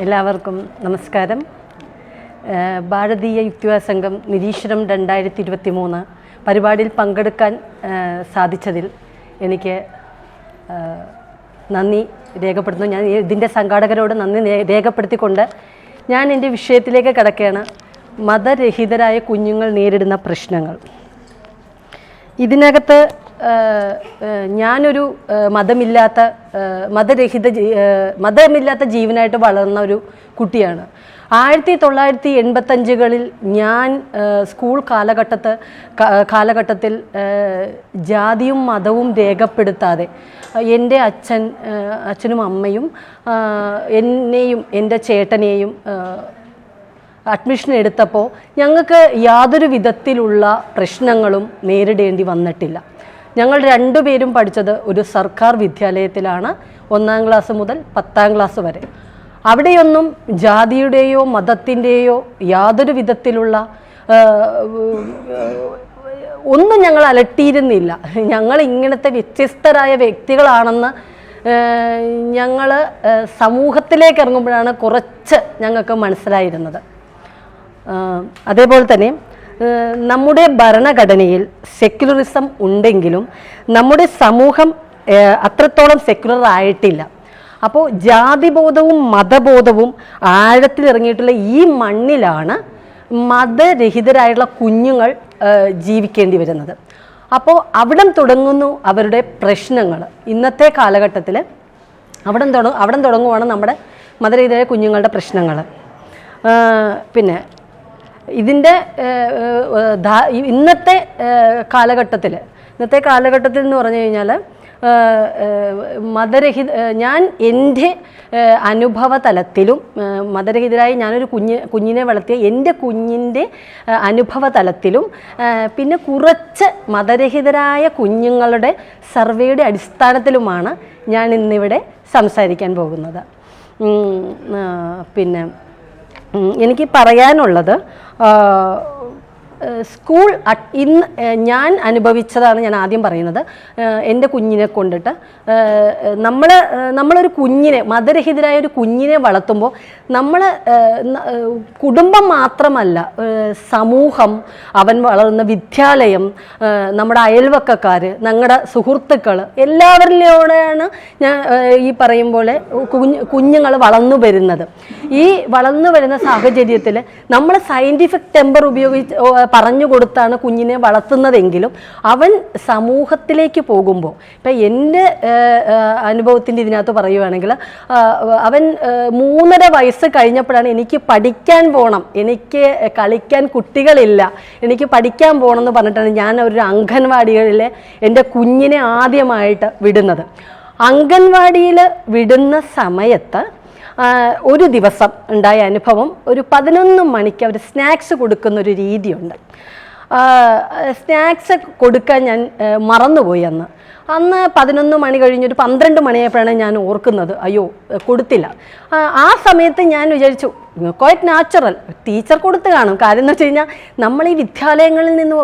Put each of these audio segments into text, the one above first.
എല്ലാവർക്കും നമസ്കാരം. ഭാരതീയ യുക്തിവാദ സംഘം നിരീക്ഷണം രണ്ടായിരത്തി ഇരുപത്തി മൂന്ന് പരിപാടിയിൽ പങ്കെടുക്കാൻ സാധിച്ചതിൽ എനിക്ക് നന്ദി രേഖപ്പെടുത്തുന്നു. ഞാൻ ഇതിന്റെ സംഘാടകരോട് നന്ദി രേഖപ്പെടുത്തിക്കൊണ്ട് ഞാൻ എന്റെ വിഷയത്തിലേക്ക് കിടക്കുകയാണ്. മതരഹിതരായ കുഞ്ഞുങ്ങൾ നേരിടുന്ന പ്രശ്നങ്ങൾ. ഇതിനകത്ത് ഞാനൊരു മതമില്ലാത്ത മതരഹിത മതമില്ലാത്ത ജീവനായിട്ട് വളർന്ന ഒരു കുട്ടിയാണ്. ആയിരത്തി തൊള്ളായിരത്തി എൺപത്തഞ്ചുകളിൽ ഞാൻ സ്കൂൾ കാലഘട്ടത്ത് കാലഘട്ടത്തിൽ ജാതിയും മതവും രേഖപ്പെടുത്താതെ എന്റെ അച്ഛൻ അച്ഛനും അമ്മയും എന്നെയും എന്റെ ചേട്ടനെയും അഡ്മിഷൻ എടുത്തപ്പോൾ ഞങ്ങൾക്ക് യാതൊരു വിധത്തിലുള്ള പ്രശ്നങ്ങളും നേരിടേണ്ടി വന്നിട്ടില്ല. ഞങ്ങൾ രണ്ടുപേരും പഠിച്ചത് ഒരു സർക്കാർ വിദ്യാലയത്തിലാണ് ഒന്നാം ക്ലാസ് മുതൽ പത്താം ക്ലാസ് വരെ. അവിടെയൊന്നും ജാതിയുടെയോ മതത്തിന്റെയോ യാതൊരു വിധത്തിലുള്ള ഒന്നും ഞങ്ങൾ അലട്ടിയിരുന്നില്ല. ഞങ്ങൾ ഇങ്ങനത്തെ വ്യത്യസ്തരായ വ്യക്തികളാണെന്ന് ഞങ്ങൾ സമൂഹത്തിലേക്ക് ഇറങ്ങുമ്പോഴാണ് കുറച്ച് ഞങ്ങൾക്ക് മനസ്സിലായിരുന്നത്. അതേപോലെ തന്നെ നമ്മുടെ ഭരണഘടനയിൽ സെക്യുലറിസം ഉണ്ടെങ്കിലും നമ്മുടെ സമൂഹം അത്രത്തോളം സെക്യുലർ ആയിട്ടില്ല. അപ്പോൾ ജാതിബോധവും മതബോധവും ആഴത്തിലിറങ്ങിയിട്ടുള്ള ഈ മണ്ണിലാണ് മതരഹിതരായിട്ടുള്ള കുഞ്ഞുങ്ങൾ ജീവിക്കേണ്ടി വരുന്നത്. അപ്പോൾ അവിടം തുടങ്ങുന്നു അവരുടെ പ്രശ്നങ്ങൾ. ഇന്നത്തെ കാലഘട്ടത്തിൽ അവിടം തുടങ്ങും അവിടം തുടങ്ങുവാണ് നമ്മുടെ മതരഹിതരായ കുഞ്ഞുങ്ങളുടെ പ്രശ്നങ്ങൾ. പിന്നെ ഇതിന്റെ ഇന്നത്തെ കാലഘട്ടത്തിൽ ഇന്നത്തെ കാലഘട്ടത്തിൽ എന്ന് പറഞ്ഞു കഴിഞ്ഞാൽ മതരഹിത ഞാൻ എന്റെ അനുഭവ തലത്തിലും മതരഹിതരായി ഞാനൊരു കുഞ്ഞ് കുഞ്ഞിനെ വളർത്തിയ എന്റെ കുഞ്ഞിന്റെ അനുഭവ തലത്തിലും പിന്നെ കുറച്ച് മതരഹിതരായ കുഞ്ഞുങ്ങളുടെ സർവേയുടെ അടിസ്ഥാനത്തിലുമാണ് ഞാൻ ഇന്നിവിടെ സംസാരിക്കാൻ പോകുന്നത്. പിന്നെ എനിക്ക് പറയാനുള്ളത് ആ, ഏഹ് സ്കൂൾ ഇന്ന് ഞാൻ അനുഭവിച്ചതാണ് ഞാൻ ആദ്യം പറയുന്നത്. എന്റെ കുഞ്ഞിനെ കൊണ്ടിട്ട്. നമ്മൾ നമ്മളൊരു കുഞ്ഞിനെ മതരഹിതരായ ഒരു കുഞ്ഞിനെ വളർത്തുമ്പോൾ നമ്മൾ കുടുംബം മാത്രമല്ല സമൂഹം അവൻ വളർന്ന വിദ്യാലയം നമ്മുടെ അയൽവക്കക്കാർ ഞങ്ങളുടെ സുഹൃത്തുക്കൾ എല്ലാവരിലൂടെയാണ് ഞാൻ ഈ പറയും പോലെ കുഞ്ഞ് കുഞ്ഞുങ്ങൾ വളർന്നു വരുന്നത്. ഈ വളർന്നു വരുന്ന സാഹചര്യത്തിൽ നമ്മൾ സയന്റിഫിക് ടെമ്പർ ഉപയോഗിച്ച് പറഞ്ഞു കൊടുത്താണ് കുഞ്ഞിനെ വളർത്തുന്നതെങ്കിലും അവൻ സമൂഹത്തിലേക്ക് പോകുമ്പോൾ ഇപ്പം എന്റെ അനുഭവത്തിന്റെ ഇതിനകത്ത് പറയുവാണെങ്കിൽ അവൻ മൂന്നര വയസ്സ് കഴിഞ്ഞപ്പോഴാണ് എനിക്ക് പഠിക്കാൻ പോകണം എനിക്ക് കളിക്കാൻ കുട്ടികളില്ല. എനിക്ക് പഠിക്കാൻ പോകണം എന്ന് പറഞ്ഞിട്ടാണ് ഞാൻ ഒരു അംഗൻവാടികളിലെ എന്റെ കുഞ്ഞിനെ ആദ്യമായിട്ട് വിടുന്നത്. അംഗൻവാടിയിൽ വിടുന്ന സമയത്ത് ഒരു ദിവസം ഉണ്ടായ അനുഭവം ഒരു പതിനൊന്ന് മണിക്ക് അവർ സ്നാക്സ് കൊടുക്കുന്ന ഒരു രീതിയുണ്ട് സ്നാക്സ് കൊടുക്കാൻ ഞാൻ മറന്നുപോയി അന്ന്. അന്ന് പതിനൊന്ന് മണി കഴിഞ്ഞ് ഒരു പന്ത്രണ്ട് മണിയായപ്പോഴാണ് ഞാൻ ഓർക്കുന്നത്. അയ്യോ കൊടുത്തില്ല. ആ, സമയത്ത് ഞാൻ വിചാരിച്ചു ക്വൈറ്റ് നാച്ചുറൽ ടീച്ചർ കൊടുത്ത് കാണും. കാര്യം എന്ന് വെച്ച് കഴിഞ്ഞാൽ നമ്മൾ ഈ വിദ്യാലയങ്ങളിൽ നിന്ന്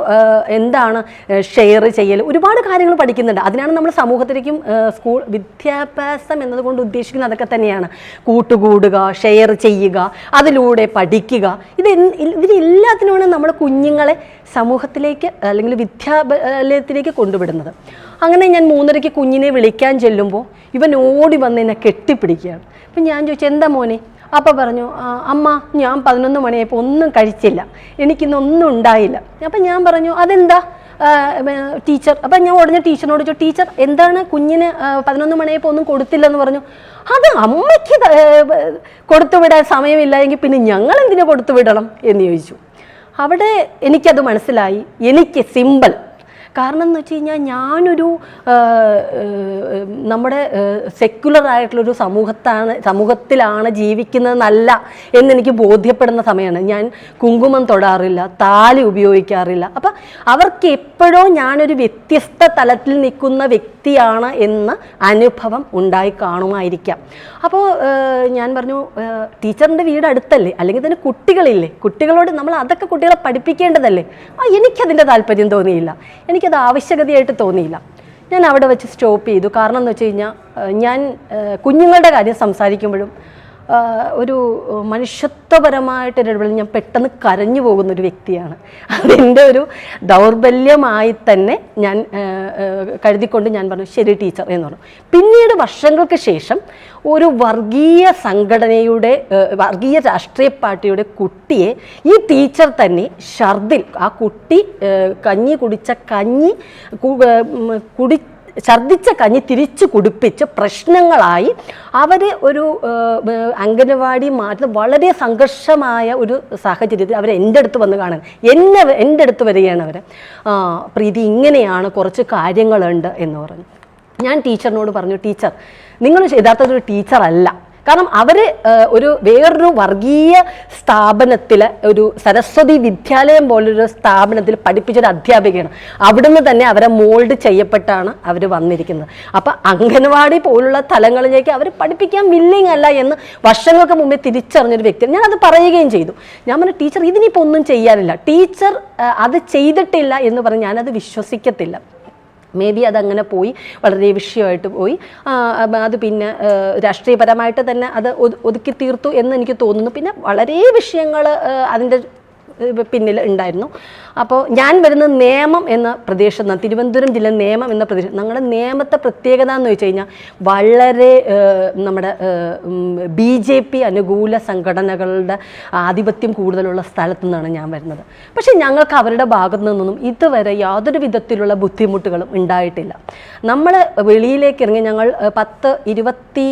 എന്താണ് ഷെയർ ചെയ്യൽ ഒരുപാട് കാര്യങ്ങൾ പഠിക്കുന്നുണ്ട്. അതിനാണ് നമ്മൾ സമൂഹത്തിലേക്കും സ്കൂൾ വിദ്യാഭ്യാസം എന്നതുകൊണ്ട് ഉദ്ദേശിക്കുന്നത് അതൊക്കെ തന്നെയാണ്. കൂട്ടുകൂടുക ഷെയർ ചെയ്യുക അതിലൂടെ പഠിക്കുക. ഇത് ഇതിനെല്ലാത്തിനുമാണ് നമ്മൾ കുഞ്ഞുങ്ങളെ സമൂഹത്തിലേക്ക് അല്ലെങ്കിൽ വിദ്യാലയത്തിലേക്ക് കൊണ്ടുവിടുന്നത്. അങ്ങനെ ഞാൻ മൂന്നരയ്ക്ക് കുഞ്ഞിനെ വിളിക്കാൻ ചെല്ലുമ്പോൾ ഇവൻ ഓടി വന്ന് എന്നെ കെട്ടിപ്പിടിക്കുകയാണ്. അപ്പം ഞാൻ ചോദിച്ചു എന്താ മോനെ? അപ്പം പറഞ്ഞു അമ്മ ഞാൻ പതിനൊന്ന് മണിയായപ്പോൾ ഒന്നും കഴിച്ചില്ല. എനിക്കിന്നൊന്നും ഉണ്ടായില്ല. അപ്പം ഞാൻ പറഞ്ഞു അതെന്താ? ടീച്ചർ അപ്പം ഞാൻ ഉടനെ ടീച്ചറിനോട് ചോദിച്ചു ടീച്ചർ എന്താണ് കുഞ്ഞിന് പതിനൊന്ന് മണിയായപ്പോൾ ഒന്നും കൊടുത്തില്ലെന്ന് പറഞ്ഞു? അത് അമ്മയ്ക്ക് കൊടുത്തുവിടാൻ സമയമില്ല എങ്കിൽ പിന്നെ ഞങ്ങൾ എന്തിനു കൊടുത്തു വിടണം എന്ന് ചോദിച്ചു. അവിടെ എനിക്കത് മനസ്സിലായി. എനിക്ക് സിമ്പിൾ കാരണം എന്ന് വെച്ച് കഴിഞ്ഞാൽ ഞാനൊരു നമ്മുടെ സെക്യുലർ ആയിട്ടുള്ളൊരു സമൂഹത്താണ് സമൂഹത്തിലാണ് ജീവിക്കുന്നതെന്നല്ല എന്നെനിക്ക് ബോധ്യപ്പെടുന്ന സമയമാണ് ഞാൻ കുങ്കുമം തൊടാറില്ല താലി ഉപയോഗിക്കാറില്ല. അപ്പം അവർക്ക് എപ്പോഴോ ഞാനൊരു വ്യത്യസ്ത തലത്തിൽ നിൽക്കുന്ന വ്യക്തിയാണ് എന്ന് അനുഭവം ഉണ്ടായി കാണുമായിരിക്കാം. അപ്പോൾ ഞാൻ പറഞ്ഞു ടീച്ചറിന്റെ വീട് അടുത്തല്ലേ? അല്ലെങ്കിൽ തന്നെ കുട്ടികളില്ലേ? കുട്ടികളോട് നമ്മൾ അതൊക്കെ കുട്ടികളെ പഠിപ്പിക്കേണ്ടതല്ലേ? ആ എനിക്കതിന്റെ താല്പര്യം തോന്നിയില്ല. എനിക്കത് ആവശ്യകതയായിട്ട് തോന്നിയില്ല. ഞാൻ അവിടെ വെച്ച് സ്റ്റോപ്പ് ചെയ്തു. കാരണം എന്ന് വെച്ച് കഴിഞ്ഞാൽ ഞാൻ കുഞ്ഞുങ്ങളുടെ കാര്യം സംസാരിക്കുമ്പോഴും ഒരു മനുഷ്യത്വപരമായിട്ട് ഇടപെടൽ ഞാൻ പെട്ടെന്ന് കരഞ്ഞു പോകുന്ന ഒരു വ്യക്തിയാണ്. അതിന്റെ ഒരു ദൗർബല്യമായി തന്നെ ഞാൻ കരുതിക്കൊണ്ട് ഞാൻ പറഞ്ഞു ശരി ടീച്ചർ എന്ന് പറഞ്ഞു. പിന്നീട് വർഷങ്ങൾക്ക് ശേഷം ഒരു വർഗീയ സംഘടനയുടെ വർഗീയ രാഷ്ട്രീയ പാർട്ടിയുടെ കുട്ടിയെ ഈ ടീച്ചർ തന്നെ ഷർദിൽ ആ കുട്ടി കഞ്ഞി കുടിച്ച കഞ്ഞി കുടി ഛർദ്ദിച്ച കഞ്ഞി തിരിച്ചു കുടിപ്പിച്ച് പ്രശ്നങ്ങളായി അവർ ഒരു അംഗനവാടി മാറ്റുന്ന വളരെ സംഘർഷമായ ഒരു സാഹചര്യത്തിൽ അവർ എന്റെ അടുത്ത് വന്ന് കാണാൻ എന്നെ എന്റെ അടുത്ത് വരികയാണ് അവർ പ്രീതി ഇങ്ങനെയാണ് കുറച്ച് കാര്യങ്ങളുണ്ട് എന്ന് പറഞ്ഞു. ഞാൻ ടീച്ചറിനോട് പറഞ്ഞു ടീച്ചർ നിങ്ങൾ യഥാർത്ഥത്തിൽ ഒരു ടീച്ചറല്ല. കാരണം അവർ ഒരു വേറൊരു വർഗീയ സ്ഥാപനത്തിൽ ഒരു സരസ്വതി വിദ്യാലയം പോലൊരു സ്ഥാപനത്തിൽ പഠിപ്പിച്ചൊരു അധ്യാപികയാണ്. അവിടുന്ന് തന്നെ അവരെ മോൾഡ് ചെയ്യപ്പെട്ടാണ് അവർ വന്നിരിക്കുന്നത്. അപ്പം അംഗനവാടി പോലുള്ള തലങ്ങളിലേക്ക് അവർ പഠിപ്പിക്കാൻ വില്ലിങ് അല്ല എന്ന് വർഷങ്ങൾക്ക് മുമ്പേ തിരിച്ചറിഞ്ഞൊരു വ്യക്തി. ഞാൻ അത് പറയുകയും ചെയ്തു. ഞാൻ പറഞ്ഞു ടീച്ചർ ഇതിനിപ്പോൾ ഒന്നും ചെയ്യാറില്ല ടീച്ചർ അത് ചെയ്തിട്ടില്ല എന്ന് പറഞ്ഞ് ഞാനത് വിശ്വസിക്കത്തില്ല. മേ ബി അതങ്ങനെ പോയി വളരെ വിഷയമായിട്ട് പോയി. അത് പിന്നെ രാഷ്ട്രീയപരമായിട്ട് തന്നെ അത് ഒതു- ഒതുക്കി തീർത്തു എന്ന് എനിക്ക് തോന്നുന്നു. പിന്നെ വളരെ വിഷയങ്ങൾ അതിന്റെ പിന്നിൽ ഉണ്ടായിരുന്നു. അപ്പോൾ ഞാൻ വരുന്ന നേമം എന്ന പ്രദേശം നിന്ന് തിരുവനന്തപുരം ജില്ല നേമം എന്ന പ്രദേശം ഞങ്ങളുടെ നേമത്തെ പ്രത്യേകത എന്ന് വെച്ച് കഴിഞ്ഞാൽ വളരെ നമ്മുടെ ബി ജെ പി അനുകൂല സംഘടനകളുടെ ആധിപത്യം കൂടുതലുള്ള സ്ഥലത്തു നിന്നാണ് ഞാൻ വരുന്നത്. പക്ഷേ ഞങ്ങൾക്ക് അവരുടെ ഭാഗത്തു നിന്നൊന്നും ഇതുവരെ യാതൊരു വിധത്തിലുള്ള ബുദ്ധിമുട്ടുകളും ഉണ്ടായിട്ടില്ല. നമ്മൾ വെളിയിലേക്ക് ഇറങ്ങി ഞങ്ങൾ പത്ത് ഇരുപത്തി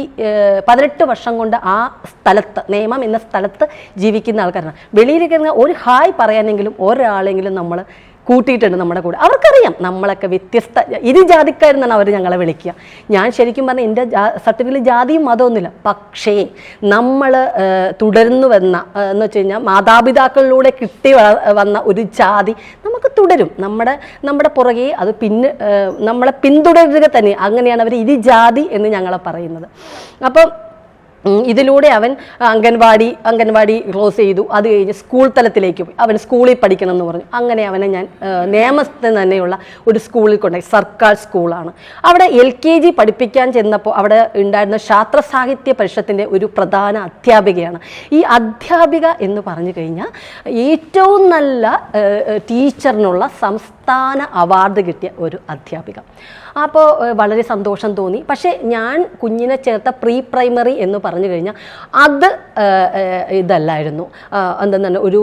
പതിനെട്ട് വർഷം കൊണ്ട് ആ സ്ഥലത്ത് നേമം എന്ന സ്ഥലത്ത് ജീവിക്കുന്ന ആൾക്കാരാണ്. വെളിയിലേക്ക് ഇറങ്ങി ഒരു ഹായ് പറയാനെങ്കിലും ഒരാളെങ്കിലും നമ്മൾ കൂട്ടിയിട്ടുണ്ട് നമ്മുടെ കൂടെ. അവർക്കറിയാം നമ്മളൊക്കെ വ്യത്യസ്ത ഇരു ജാതിക്കാരെന്നാണ് അവർ ഞങ്ങളെ വിളിക്കുക. ഞാൻ ശരിക്കും പറഞ്ഞാൽ എന്റെ സർട്ടിഫിക്കറ്റിൽ ജാതിയും മതമൊന്നുമില്ല. പക്ഷേ നമ്മൾ തുടർന്നു വന്ന എന്ന് വെച്ച് കഴിഞ്ഞാൽ മാതാപിതാക്കളിലൂടെ കിട്ടി വന്ന ഒരു ജാതി നമുക്ക് തുടരും. നമ്മുടെ നമ്മുടെ പുറകെ അത് പിന്നെ നമ്മളെ പിന്തുടരുക തന്നെ അങ്ങനെയാണ് അവർ ഇരു ജാതി എന്ന് ഞങ്ങളെ പറയുന്നത്. അപ്പം ഇതിലൂടെ അവൻ അംഗൻവാടി അംഗൻവാടി ക്ലോസ് ചെയ്തു. അത് കഴിഞ്ഞ് സ്കൂൾ തലത്തിലേക്ക് പോയി. അവൻ സ്കൂളിൽ പഠിക്കണം എന്ന് പറഞ്ഞു. അങ്ങനെ അവനെ ഞാൻ ആ, നേമത്തിൽ തന്നെയുള്ള ഒരു സ്കൂളിൽ കൊണ്ടുപോയി. സർക്കാർ സ്കൂളാണ് അവിടെ എൽ കെ ജി പഠിപ്പിക്കാൻ ചെന്നപ്പോൾ അവിടെ ഉണ്ടായിരുന്ന ശാസ്ത്ര സാഹിത്യ പരിഷത്തിന്റെ ഒരു പ്രധാന അധ്യാപികയാണ്. ഈ അധ്യാപിക എന്ന് പറഞ്ഞു കഴിഞ്ഞാൽ ഏറ്റവും നല്ല ടീച്ചറിനുള്ള സംസ്ഥാന അവാർഡ് കിട്ടിയ ഒരു അധ്യാപിക. അപ്പോൾ വളരെ സന്തോഷം തോന്നി. പക്ഷേ ഞാൻ കുഞ്ഞിനെ ചേർത്ത പ്രീ പ്രൈമറി എന്ന് പറഞ്ഞു കഴിഞ്ഞാൽ അത് ഇതല്ലായിരുന്നു. എന്തെന്നാണ് ഒരു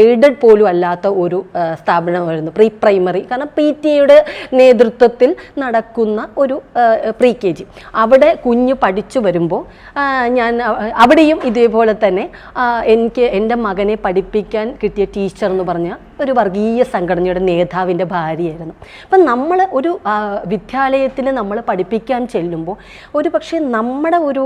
എയ്ഡഡ് പോലും അല്ലാത്ത ഒരു സ്ഥാപനമായിരുന്നു പ്രീ പ്രൈമറി കാരണം പി ടി എയുടെ നേതൃത്വത്തിൽ നടക്കുന്ന ഒരു പ്രീ കെ ജി. അവിടെ കുഞ്ഞ് പഠിച്ചു വരുമ്പോൾ ഞാൻ അവിടെയും ഇതേപോലെ തന്നെ എനിക്ക് എന്റെ മകനെ പഠിപ്പിക്കാൻ കിട്ടിയ ടീച്ചർ എന്ന് പറഞ്ഞാൽ ഒരു വർഗീയ സംഘടനയുടെ നേതാവിന്റെ ഭാര്യയായിരുന്നു. അപ്പം നമ്മൾ ഒരു വിദ്യാലയത്തിൽ നമ്മൾ പഠിപ്പിക്കാൻ ചെല്ലുമ്പോൾ ഒരു പക്ഷേ നമ്മുടെ ഒരു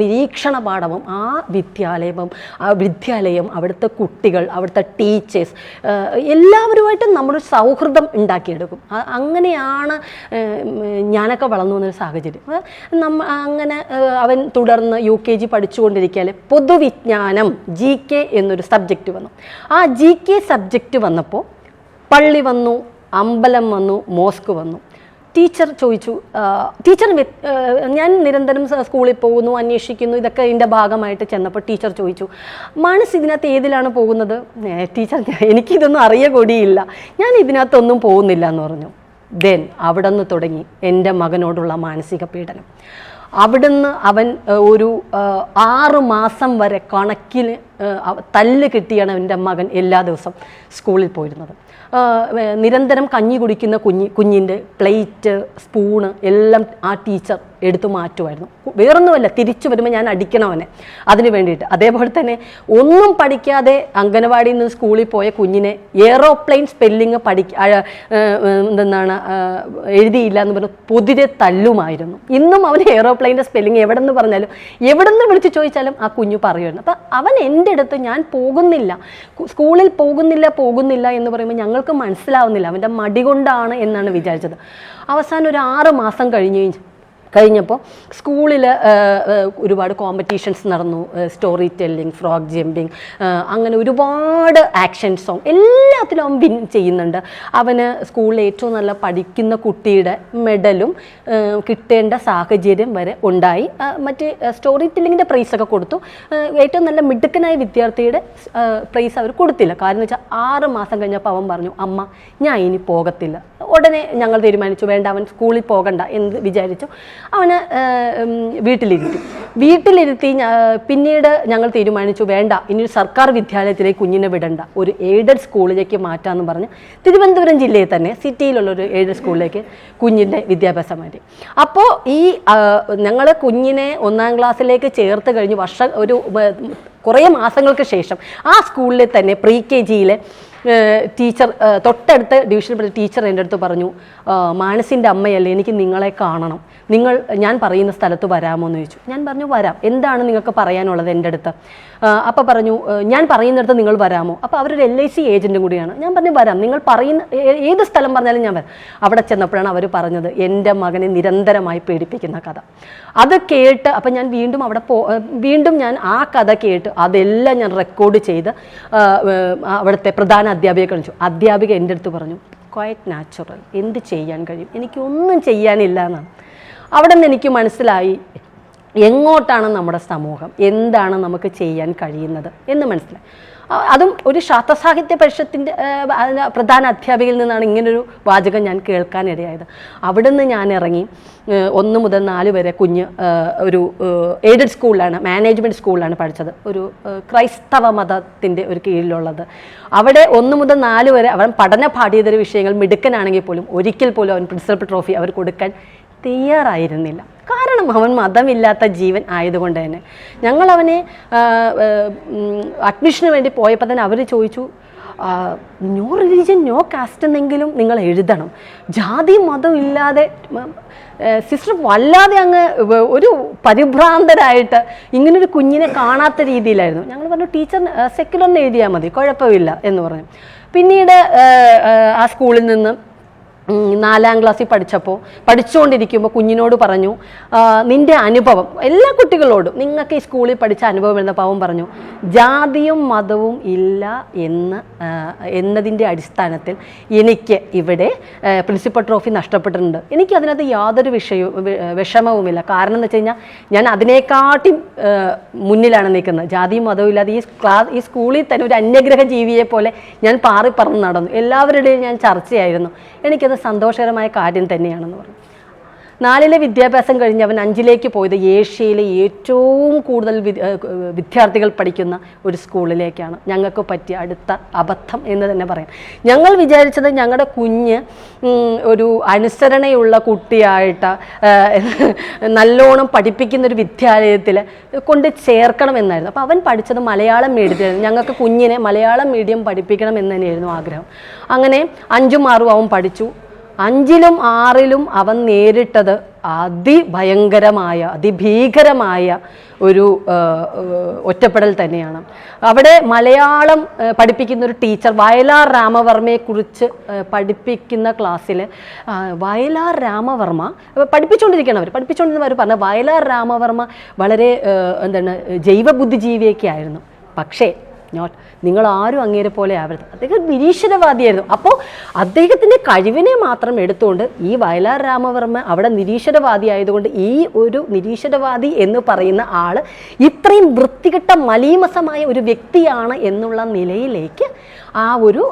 നിരീക്ഷണ പാഠവും ആ വിദ്യാലയവും ആ വിദ്യാലയം അവിടുത്തെ കുട്ടികൾ അവിടുത്തെ ടീച്ചേഴ്സ് എല്ലാവരുമായിട്ടും നമ്മൾ സൗഹൃദം ഉണ്ടാക്കിയെടുക്കും. അങ്ങനെയാണ് ഞാനൊക്കെ വളർന്നു വന്നൊരു സാഹചര്യം. നമ്മ അങ്ങനെ അവൻ തുടർന്ന് യു കെ ജി പഠിച്ചുകൊണ്ടിരിക്കാൻ പൊതുവിജ്ഞാനം ജി കെ എന്നൊരു സബ്ജക്റ്റ് വന്നു. ആ ജി കെ സബ്ജക്റ്റ് വന്നപ്പോൾ പള്ളി വന്നു അമ്പലം വന്നു മോസ്ക് വന്നു. ടീച്ചർ ചോദിച്ചു ടീച്ചർ ഞാൻ നിരന്തരം സ്കൂളിൽ പോകുന്നു അന്വേഷിക്കുന്നു ഇതൊക്കെ ഇതിന്റെ ഭാഗമായിട്ട് ചെന്നപ്പോൾ ടീച്ചർ ചോദിച്ചു മനസ്സ് ഇതിനകത്ത് ഏതിലാണ് പോകുന്നത്? ടീച്ചർ എനിക്കിതൊന്നും അറിയ കൂടിയില്ല. ഞാൻ ഇതിനകത്തൊന്നും പോകുന്നില്ല എന്ന് പറഞ്ഞു. ദെൻ അവിടെ നിന്ന് തുടങ്ങി എന്റെ മകനോടുള്ള മാനസിക പീഡനം. അവിടുന്ന് അവൻ ഒരു ആറ് മാസം വരെ കണക്കിന് തല്ല് കിട്ടിയാണ് എന്റെ മകൻ എല്ലാ ദിവസം സ്കൂളിൽ പോയിരുന്നത്. നിരന്തരം കഞ്ഞി കുടിക്കുന്ന കുഞ്ഞി കുഞ്ഞിന്റെ പ്ലേറ്റ് സ്പൂണ് എല്ലാം ആ ടീച്ചർ എടുത്തു മാറ്റുമായിരുന്നു. വേറൊന്നുമല്ല തിരിച്ചു വരുമ്പോൾ ഞാൻ അടിക്കണവനെ അതിന് വേണ്ടിയിട്ട്. അതേപോലെ തന്നെ ഒന്നും പഠിക്കാതെ അംഗനവാടിയിൽ നിന്ന് സ്കൂളിൽ പോയ കുഞ്ഞിനെ എയറോപ്ലെയിൻ സ്പെല്ലിങ് പഠി എന്തെന്നാണ് എഴുതിയില്ല എന്ന് പറഞ്ഞ് പൊതിരെ തല്ലുമായിരുന്നു. ഇന്നും അവൻ എയറോപ്ലെയിന്റെ സ്പെല്ലിങ് എവിടെ നിന്ന് പറഞ്ഞാലും എവിടെ നിന്ന് വിളിച്ച് ചോദിച്ചാലും ആ കുഞ്ഞു പറയുമായിരുന്നു. അപ്പം അവൻ എന്റെ അടുത്ത് ഞാൻ പോകുന്നില്ല. സ്കൂളിൽ പോകുന്നില്ല പോകുന്നില്ല എന്ന് പറയുമ്പോൾ ഞങ്ങൾക്ക് മനസ്സിലാവുന്നില്ല. അവന്റെ മടി കൊണ്ടാണ് എന്നാണ് വിചാരിച്ചത്. അവസാനം ഒരു ആറ് മാസം കഴിഞ്ഞ് കഴിഞ്ഞപ്പോൾ സ്കൂളിൽ ഒരുപാട് കോമ്പറ്റീഷൻസ് നടന്നു. സ്റ്റോറി ടെല്ലിംഗ് ഫ്രോഗ് ജമ്പിങ് അങ്ങനെ ഒരുപാട് ആക്ഷൻ സോങ് എല്ലാത്തിലും അവൻ വിൻ ചെയ്യുന്നുണ്ട്. അവന് സ്കൂളിൽ ഏറ്റവും നല്ല പഠിക്കുന്ന കുട്ടിയുടെ മെഡലും കിട്ടേണ്ട സാഹചര്യം വരെ ഉണ്ടായി. മറ്റ് സ്റ്റോറി ടെല്ലിങ്ങിന്റെ പ്രൈസൊക്കെ കൊടുത്തു. ഏറ്റവും നല്ല മിടുക്കനായ വിദ്യാർത്ഥിയുടെ പ്രൈസ് അവർ കൊടുത്തില്ല. കാരണം വെച്ചാൽ ആറ് മാസം കഴിഞ്ഞപ്പോൾ അവൻ പറഞ്ഞു അമ്മ ഞാൻ ഇനി പോകത്തില്ല. ഉടനെ ഞങ്ങൾ തീരുമാനിച്ചു വേണ്ട അവൻ സ്കൂളിൽ പോകണ്ട എന്ന് വിചാരിച്ചു. അവന് വീട്ടിലിരുത്തി. വീട്ടിലിരുത്തി പിന്നീട് ഞങ്ങൾ തീരുമാനിച്ചു വേണ്ട ഇനി സർക്കാർ വിദ്യാലയത്തിലേക്ക് കുഞ്ഞിനെ വിടണ്ട. ഒരു എയ്ഡഡ് സ്കൂളിലേക്ക് മാറ്റാമെന്ന് പറഞ്ഞ് തിരുവനന്തപുരം ജില്ലയിൽ തന്നെ സിറ്റിയിലുള്ള ഒരു എയ്ഡഡ് സ്കൂളിലേക്ക് കുഞ്ഞിന്റെ വിദ്യാഭ്യാസം മാറ്റി. അപ്പോൾ ഈ ഞങ്ങൾ കുഞ്ഞിനെ ഒന്നാം ക്ലാസ്സിലേക്ക് ചേർത്ത് കഴിഞ്ഞ് വർഷം ഒരു കുറേ മാസങ്ങൾക്ക് ശേഷം ആ സ്കൂളിൽ തന്നെ പ്രീ കെ ജിയിലെ ടീച്ചർ തൊട്ടടുത്ത് ഡിവിഷനിൽ പഠിച്ച ടീച്ചർ എന്റെ അടുത്ത് പറഞ്ഞു മാനസിന്റെ അമ്മയല്ലേ എനിക്ക് നിങ്ങളെ കാണണം. നിങ്ങൾ ഞാൻ പറയുന്ന സ്ഥലത്ത് വരാമോ? എന്ന് ചോദിച്ചു. ഞാൻ പറഞ്ഞു വരാം. എന്താണ് നിങ്ങൾക്ക് പറയാനുള്ളത് എന്റെ അടുത്ത്? അപ്പോൾ പറഞ്ഞു ഞാൻ പറയുന്നിടത്ത് നിങ്ങൾ വരാമോ? അപ്പോൾ അവരൊരു എൽ ഐ സി ഏജന്റും കൂടിയാണ്. ഞാൻ പറഞ്ഞു വരാം. നിങ്ങൾ പറയുന്ന ഏത് സ്ഥലം പറഞ്ഞാലും ഞാൻ വരാം. അവിടെ ചെന്നപ്പോഴാണ് അവർ പറഞ്ഞത് എന്റെ മകനെ നിരന്തരമായി പേടിപ്പിക്കുന്ന കഥ. അത് കേട്ട് അപ്പം ഞാൻ വീണ്ടും അവിടെ പോ വീണ്ടും ഞാൻ ആ കഥ കേട്ട് അതെല്ലാം ഞാൻ റെക്കോർഡ് ചെയ്ത് അവിടുത്തെ പ്രധാന അധ്യാപിക കാണിച്ചു. അധ്യാപിക എന്റെ അടുത്ത് പറഞ്ഞു ക്വയറ്റ് നാച്ചുറൽ എന്ത് ചെയ്യാൻ കഴിയും? എനിക്കൊന്നും ചെയ്യാനില്ല എന്നാണ്. അവിടെ നിന്ന് എനിക്ക് മനസ്സിലായി എങ്ങോട്ടാണ് നമ്മുടെ സമൂഹം? എന്താണ് നമുക്ക് ചെയ്യാൻ കഴിയുന്നത് എന്ന് മനസ്സിലായി. അതും ഒരു ശാസ്ത്രസാഹിത്യ പരിഷത്തിന്റെ പ്രധാന അധ്യാപികയിൽ നിന്നാണ് ഇങ്ങനൊരു വാചകം ഞാൻ കേൾക്കാനിടയായത് അവിടെ നിന്ന് ഞാൻ ഇറങ്ങി ഒന്ന് മുതൽ നാല് വരെ കുഞ്ഞ് ഒരു എയ്ഡഡ് സ്കൂളിലാണ് മാനേജ്മെന്റ് സ്കൂളിലാണ് പഠിച്ചത്. ഒരു ക്രൈസ്തവ മതത്തിന്റെ ഒരു കീഴിലുള്ളത്. അവിടെ ഒന്ന് മുതൽ നാല് വരെ അവൻ പഠന പാഠ്യേതര വിഷയങ്ങൾ മിടുക്കനാണെങ്കിൽ പോലും ഒരിക്കൽ പോലും അവൻ പ്രിൻസിപ്പൽ ട്രോഫി അവർ കൊടുക്കാൻ തയ്യാറായിരുന്നില്ല കാരണം അവൻ മതമില്ലാത്ത ജീവൻ ആയതുകൊണ്ട് തന്നെ. ഞങ്ങൾ അവനെ അഡ്മിഷന് വേണ്ടി പോയപ്പോൾ തന്നെ അവർ ചോദിച്ചു നോ റിലീജൻ നോ കാസ്റ്റ് എന്നെങ്കിലും നിങ്ങൾ എഴുതണം. ജാതി മതം ഇല്ലാതെ സിസ്റ്റർ വല്ലാതെ അങ്ങ് ഒരു പരിഭ്രാന്തരായിട്ട് ഇങ്ങനൊരു കുഞ്ഞിനെ കാണാത്ത രീതിയിലായിരുന്നു. ഞങ്ങൾ പറഞ്ഞു ടീച്ചർ സെക്യുലറിന് എഴുതിയാൽ മതി കുഴപ്പമില്ല എന്ന് പറഞ്ഞു. പിന്നീട് ആ, സ്കൂളിൽ നിന്ന് നാലാം ക്ലാസ്സിൽ പഠിച്ചപ്പോൾ പഠിച്ചുകൊണ്ടിരിക്കുമ്പോൾ കുഞ്ഞിനോട് പറഞ്ഞു "ആ, നിന്റെ അനുഭവം എല്ലാ കുട്ടികളോടും നിങ്ങൾക്ക് ഈ സ്കൂളിൽ പഠിച്ച അനുഭവം എന്ന പാവം പറഞ്ഞു ജാതിയും മതവും ഇല്ല എന്ന് എന്നതിന്റെ അടിസ്ഥാനത്തിൽ എനിക്ക് ഇവിടെ പ്രിൻസിപ്പൽ ട്രോഫി നഷ്ടപ്പെട്ടിട്ടുണ്ട്. എനിക്ക് അതിനകത്ത് യാതൊരു വിഷയവും വിഷമവുമില്ല. കാരണം എന്ന് വെച്ച് കഴിഞ്ഞാൽ ഞാൻ അതിനേക്കാട്ടി മുന്നിലാണ് നിൽക്കുന്നത്. ജാതിയും മതവും ഇല്ലാതെ ഈ ക്ലാസ് ഈ സ്കൂളിൽ തന്നെ ഒരു അന്യഗ്രഹ ജീവിയെ പോലെ ഞാൻ പാറി പറന്ന് നടന്നു. എല്ലാവരുടെയും ഞാൻ ചർച്ചയായിരുന്നു. എനിക്കത് സന്തോഷകരമായ കാര്യം തന്നെയാണെന്ന് പറഞ്ഞു. നാലിലെ വിദ്യാഭ്യാസം കഴിഞ്ഞ് അവൻ അഞ്ചിലേക്ക് പോയത് ഏഷ്യയിലെ ഏറ്റവും കൂടുതൽ വിദ്യാർത്ഥികൾ പഠിക്കുന്ന ഒരു സ്കൂളിലേക്കാണ്. ഞങ്ങൾക്ക് പറ്റിയ അടുത്ത അബദ്ധം എന്ന് തന്നെ പറയാം. ഞങ്ങൾ വിചാരിച്ചത് ഞങ്ങളുടെ കുഞ്ഞ് ഒരു അനുസരണയുള്ള കുട്ടിയായിട്ട് നല്ലോണം പഠിപ്പിക്കുന്ന ഒരു വിദ്യാലയത്തിൽ കൊണ്ട് ചേർക്കണം എന്നായിരുന്നു. അപ്പോൾ അവൻ പഠിച്ചത് മലയാളം മീഡിയത്തിലായിരുന്നു. ഞങ്ങൾക്ക് കുഞ്ഞിനെ മലയാളം മീഡിയം പഠിപ്പിക്കണം എന്ന് തന്നെയായിരുന്നു ആഗ്രഹം. അങ്ങനെ അഞ്ചും ആറും അവൻ പഠിച്ചു. അഞ്ചിലും ആറിലും അവൻ നേരിട്ടത് അതിഭയങ്കരമായ അതിഭീകരമായ ഒരു ഒറ്റപ്പെടൽ തന്നെയാണ്. അവിടെ മലയാളം പഠിപ്പിക്കുന്ന ഒരു ടീച്ചർ വയലാർ രാമവർമ്മയെക്കുറിച്ച് പഠിപ്പിക്കുന്ന ക്ലാസ്സിൽ വയലാർ രാമവർമ്മ അപ്പൊ പഠിപ്പിച്ചുകൊണ്ടിരിക്കണം അവർ പഠിപ്പിച്ചുകൊണ്ടിരുന്നവർ പറഞ്ഞ വയലാർ രാമവർമ്മ വളരെ എന്താണ് ജൈവ ബുദ്ധിജീവിയൊക്കെ ആയിരുന്നു പക്ഷേ നോട്ട് നിങ്ങൾ ആരും അങ്ങേരെ പോലെ ആവരുത്. അദ്ദേഹം നിരീശ്വരവാദിയായിരുന്നു. അപ്പോൾ അദ്ദേഹത്തിന്റെ കഴിവിനെ മാത്രം എടുത്തുകൊണ്ട് ഈ വയലാർ രാമവർമ്മ അവിടെ നിരീശ്വരവാദി ആയതുകൊണ്ട് ഈ ഒരു നിരീശ്വരവാദി എന്ന് പറയുന്ന ആൾ ഇത്രയും വൃത്തികെട്ട മലീമസമായ ഒരു വ്യക്തിയാണ് എന്നുള്ള നിലയിലേക്ക് ആ ഒരു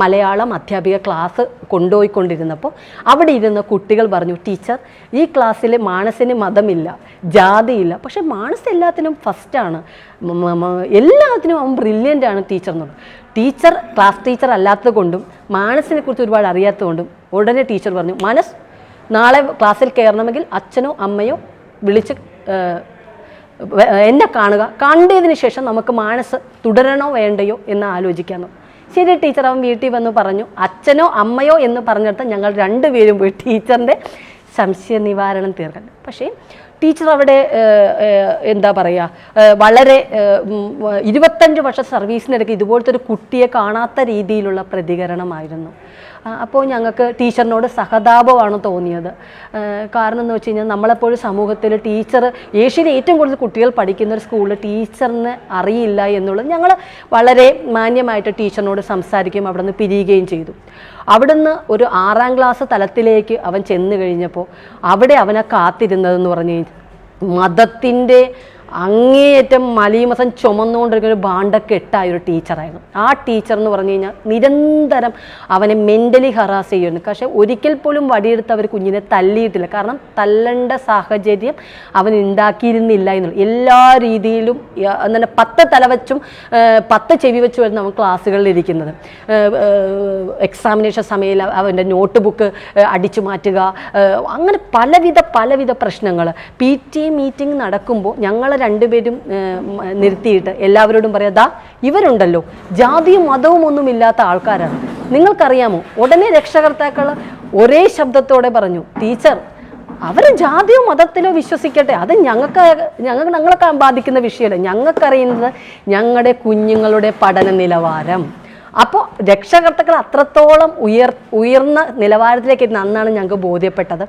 മലയാളം അധ്യാപിക ക്ലാസ് കൊണ്ടുപോയിക്കൊണ്ടിരുന്നപ്പോൾ അവിടെ ഇരുന്ന കുട്ടികൾ പറഞ്ഞു ടീച്ചർ ഈ ക്ലാസ്സിൽ മാനസിന് മതമില്ല ജാതിയില്ല. പക്ഷെ മാനസ് എല്ലാത്തിനും ഫസ്റ്റാണ് എല്ലാത്തിനും അവൻ ബ്രില്യന്റ് ആണ് ടീച്ചർ എന്നുള്ളത് ടീച്ചർ ക്ലാസ് ടീച്ചർ അല്ലാത്തത് കൊണ്ടും മാനസിനെ കുറിച്ച് ഒരുപാട് അറിയാത്തത് കൊണ്ടും ഉടനെ ടീച്ചർ പറഞ്ഞു മനസ് നാളെ ക്ലാസ്സിൽ കയറണമെങ്കിൽ അച്ഛനോ അമ്മയോ വിളിച്ച് എന്നെ കാണുക. കണ്ടതിന് ശേഷം നമുക്ക് മാനസ് തുടരണോ വേണ്ടയോ എന്ന് ആലോചിക്കാമെന്ന് ശരി ടീച്ചർ അവൻ വീട്ടിൽ വന്ന് പറഞ്ഞു അച്ഛനോ അമ്മയോ എന്ന് പറഞ്ഞിടത്ത് ഞങ്ങൾ രണ്ടുപേരും പോയി ടീച്ചറിന്റെ സംശയ നിവാരണം തീർക്കാൻ പക്ഷേ ടീച്ചർ അവിടെ എന്താ പറയുക വളരെ ഇരുപത്തഞ്ച് വർഷം സർവീസിനിടയ്ക്ക് ഇതുപോലത്തെ ഒരു കുട്ടിയെ കാണാത്ത രീതിയിലുള്ള പ്രതികരണമായിരുന്നു. അപ്പോൾ ഞങ്ങൾക്ക് ടീച്ചറിനോട് സഹതാപമാണ് തോന്നിയത്. കാരണം എന്ന് വെച്ച് കഴിഞ്ഞാൽ നമ്മളെപ്പോഴും സമൂഹത്തിൽ ടീച്ചർ ഏഷ്യയിൽ ഏറ്റവും കൂടുതൽ കുട്ടികൾ പഠിക്കുന്ന ഒരു സ്കൂളിൽ ടീച്ചറിന് അറിയില്ല എന്നുള്ളത് ഞങ്ങൾ വളരെ മാന്യമായിട്ട് ടീച്ചറിനോട് സംസാരിക്കുകയും അവിടെ നിന്ന് പിരിയുകയും ചെയ്തു. അവിടുന്ന് ഒരു ആറാം ക്ലാസ് തലത്തിലേക്ക് അവൻ ചെന്ന് കഴിഞ്ഞപ്പോൾ അവിടെ അവനെ കാത്തിരുന്നതെന്ന് പറഞ്ഞു കഴിഞ്ഞാൽ മതത്തിന്റെ അങ്ങേയറ്റം മലീമസം ചുമന്നുകൊണ്ടിരിക്കുന്ന ഒരു ഭാണ്ഡക്കെട്ടായ ഒരു ടീച്ചറായിരുന്നു. ആ ടീച്ചർ എന്ന് പറഞ്ഞു കഴിഞ്ഞാൽ നിരന്തരം അവനെ മെന്റലി ഹറാസ് ചെയ്യുന്നു പക്ഷെ ഒരിക്കൽ പോലും വടിയെടുത്ത് അവർ കുഞ്ഞിനെ തല്ലിയിട്ടില്ല. കാരണം തല്ലേണ്ട സാഹചര്യം അവൻ ഉണ്ടാക്കിയിരുന്നില്ല എന്നുള്ളത് എല്ലാ രീതിയിലും എന്താണ് പത്ത് തല വെച്ചും ആ, പത്ത് ചെവി വെച്ചുമായിരുന്നു അവൻ ക്ലാസ്സുകളിൽ ഇരിക്കുന്നത്. എക്സാമിനേഷൻ സമയത്ത് അവന്റെ നോട്ട് ബുക്ക് അടിച്ചു മാറ്റുക അങ്ങനെ പലവിധ പലവിധ പ്രശ്നങ്ങൾ. പി ടി മീറ്റിംഗ് നടക്കുമ്പോൾ ഞങ്ങൾ രണ്ടുപേരും നിർത്തിയിട്ട് എല്ലാവരോടും പറയാം ദാ ഇവരുണ്ടല്ലോ. ജാതിയും മതവും ഒന്നും ഇല്ലാത്ത ആൾക്കാരാണ്. നിങ്ങൾക്കറിയാമോ? ഉടനെ രക്ഷകർത്താക്കൾ ഒരേ ശബ്ദത്തോടെ പറഞ്ഞു ടീച്ചർ അവർ ജാതിയോ മതത്തിലോ വിശ്വസിക്കട്ടെ. അത് ഞങ്ങൾക്ക് ഞങ്ങൾ ഞങ്ങളെ ബാധിക്കുന്ന വിഷയമല്ല. ഞങ്ങൾക്കറിയുന്നത് ഞങ്ങളുടെ കുഞ്ഞുങ്ങളുടെ പഠന നിലവാരം. അപ്പോൾ രക്ഷകർത്താക്കൾ അത്രത്തോളം ഉയർ ഉയർന്ന നിലവാരത്തിലേക്ക് എത്തുന്ന അന്നാണ് ഞങ്ങൾക്ക് ബോധ്യപ്പെട്ടത്.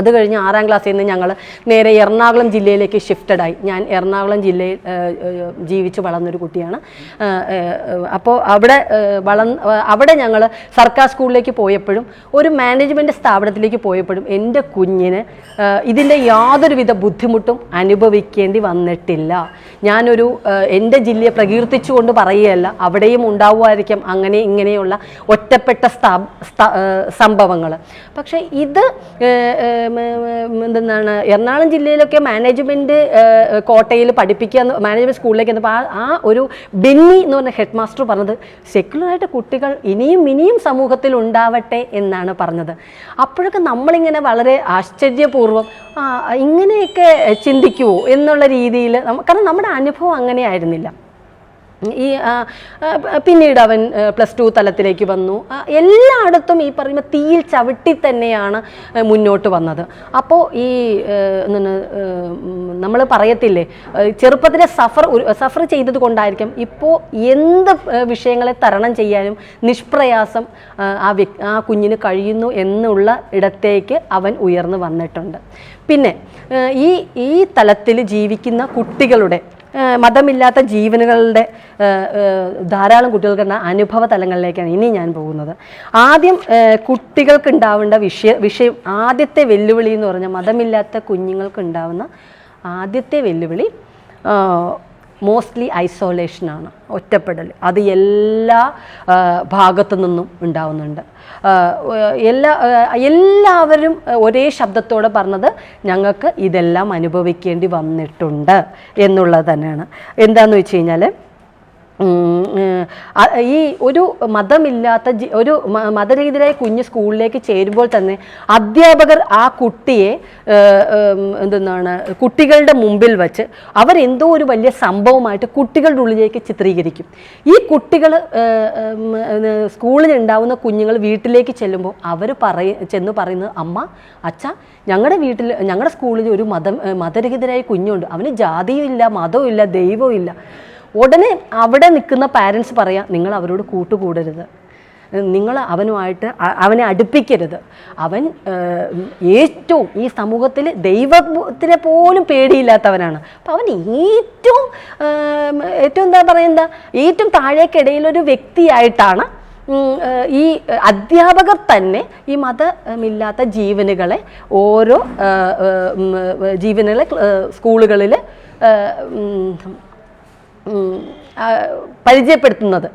അത് കഴിഞ്ഞ് ആറാം ക്ലാസ്സിൽ നിന്ന് ഞങ്ങൾ നേരെ എറണാകുളം ജില്ലയിലേക്ക് ഷിഫ്റ്റഡായി ഞാൻ എറണാകുളം ജില്ലയിൽ ജീവിച്ച് വളർന്നൊരു കുട്ടിയാണ്. അപ്പോൾ അവിടെ വള അവിടെ ഞങ്ങൾ സർക്കാർ സ്കൂളിലേക്ക് പോയപ്പോഴും ഒരു മാനേജ്മെന്റ് സ്ഥാപനത്തിലേക്ക് പോയപ്പോഴും എന്റെ കുഞ്ഞിന് ഇതിന്റെ യാതൊരുവിധ ബുദ്ധിമുട്ടും അനുഭവിക്കേണ്ടി വന്നിട്ടില്ല. ഞാനൊരു എന്റെ ജില്ലയെ പ്രകീർത്തിച്ചുകൊണ്ട് പറയുകയല്ല അവിടെയും ഉണ്ടാവുമായിരിക്കും അങ്ങനെ ഇങ്ങനെയുള്ള ഒറ്റപ്പെട്ട സ്ഥാ സംഭവങ്ങൾ പക്ഷേ ഇത് എന്തെന്നാണ്? എറണാകുളം ജില്ലയിലൊക്കെ മാനേജ്മെന്റ് കോട്ടയിൽ പഠിപ്പിക്കുക മാനേജ്മെന്റ് സ്കൂളിലേക്ക് എന്നപ്പോൾ ആ ആ ഒരു ബെന്നി എന്ന് പറഞ്ഞ ഹെഡ് മാസ്റ്റർ പറഞ്ഞത് സെക്യുലറായിട്ട് കുട്ടികൾ ഇനിയും ഇനിയും സമൂഹത്തിൽ ഉണ്ടാവട്ടെ എന്നാണ് പറഞ്ഞത്. അപ്പോഴൊക്കെ നമ്മളിങ്ങനെ വളരെ ആശ്ചര്യപൂർവം ഇങ്ങനെയൊക്കെ ചിന്തിക്കുമോ എന്നുള്ള രീതിയിൽ കാരണം നമ്മുടെ അനുഭവം അങ്ങനെ ആയിരുന്നില്ല ഈ പിന്നീട് അവൻ പ്ലസ് ടു തലത്തിലേക്ക് വന്നു. എല്ലായിടത്തും ഈ പറയുമ്പോൾ തീയിൽ ചവിട്ടി തന്നെയാണ് മുന്നോട്ട് വന്നത്. അപ്പോൾ ഈ നമ്മൾ പറയത്തില്ലേ ചെറുപ്പത്തിലെ സഫർ സഫർ ചെയ്തത് കൊണ്ടായിരിക്കും ഇപ്പോൾ എന്ത് വിഷയങ്ങളെ തരണം ചെയ്യാനും നിഷ്പ്രയാസം ആ, വ്യക് ആ കുഞ്ഞിന് കഴിയുന്നു എന്നുള്ള ഇടത്തേക്ക് അവൻ ഉയർന്നു വന്നിട്ടുണ്ട്. പിന്നെ ഈ ഈ തലത്തിൽ ജീവിക്കുന്ന കുട്ടികളുടെ മതമില്ലാത്ത ജീവനുകളുടെ ധാരാളം കുട്ടികൾക്ക് എന്ന അനുഭവ തലങ്ങളിലേക്കാണ് ഇനി ഞാൻ പോകുന്നത്. ആദ്യം കുട്ടികൾക്ക് ഉണ്ടാവേണ്ട വിഷയ വിഷയം ആദ്യത്തെ വെല്ലുവിളി എന്ന് പറഞ്ഞാൽ മതമില്ലാത്ത കുഞ്ഞുങ്ങൾക്ക് ഉണ്ടാവുന്ന ആദ്യത്തെ വെല്ലുവിളി മോസ്റ്റ്ലി ഐസോലേഷനാണ് ഒറ്റപ്പെടൽ. അത് എല്ലാ ഭാഗത്തു നിന്നും ഉണ്ടാവുന്നുണ്ട്. എല്ലാ എല്ലാവരും ഒരേ ശബ്ദത്തോടെ പറഞ്ഞത് ഞങ്ങൾക്ക് ഇതെല്ലാം അനുഭവിക്കേണ്ടി വന്നിട്ടുണ്ട് എന്നുള്ളത് തന്നെയാണ്. എന്താണെന്ന് വെച്ച് കഴിഞ്ഞാൽ ഈ ഒരു മതമില്ലാത്ത ഒരു മതരഹിതരായ കുഞ്ഞ് സ്കൂളിലേക്ക് ചേരുമ്പോൾ തന്നെ അധ്യാപകർ ആ കുട്ടിയെ എന്തെന്നാണ് കുട്ടികളുടെ മുമ്പിൽ വച്ച് എന്തോ ഒരു വലിയ സംഭവമായിട്ട് കുട്ടികളുടെ ഉള്ളിലേക്ക് ചിത്രീകരിക്കും. ഈ കുട്ടികൾ സ്കൂളിൽ ഉണ്ടാവുന്ന കുഞ്ഞുങ്ങൾ വീട്ടിലേക്ക് ചെല്ലുമ്പോൾ അവർ പറയ ചെന്ന് പറയുന്നത് അമ്മ അച്ഛ ഞങ്ങളുടെ വീട്ടിൽ ഞങ്ങളുടെ സ്കൂളിൽ ഒരു മതം മതരഹിതരായ കുഞ്ഞുണ്ട്. അവന് ജാതിയും ഇല്ല മതവും ഇല്ല ദൈവവും ഇല്ല ഉടനെ അവിടെ നിൽക്കുന്ന പാരൻസ് പറയാം നിങ്ങൾ അവരോട് കൂട്ടുകൂടരുത്. നിങ്ങൾ അവനുമായിട്ട് അവനെ അടുപ്പിക്കരുത്. അവൻ ഏറ്റവും ഈ സമൂഹത്തിൽ ദൈവത്തിനെ പോലും പേടിയില്ലാത്തവനാണ്. അപ്പം അവൻ ഏറ്റവും ഏറ്റവും എന്താ പറയുന്നത് ഏറ്റവും താഴേക്കിടയിലൊരു വ്യക്തിയായിട്ടാണ് ഈ അധ്യാപകർ തന്നെ ഈ മതമില്ലാത്ത ജീവനുകളെ ഓരോ ജീവനുകളെ സ്കൂളുകളിൽ ഉം, ആ, പരിചയപ്പെടുത്തുന്നത്.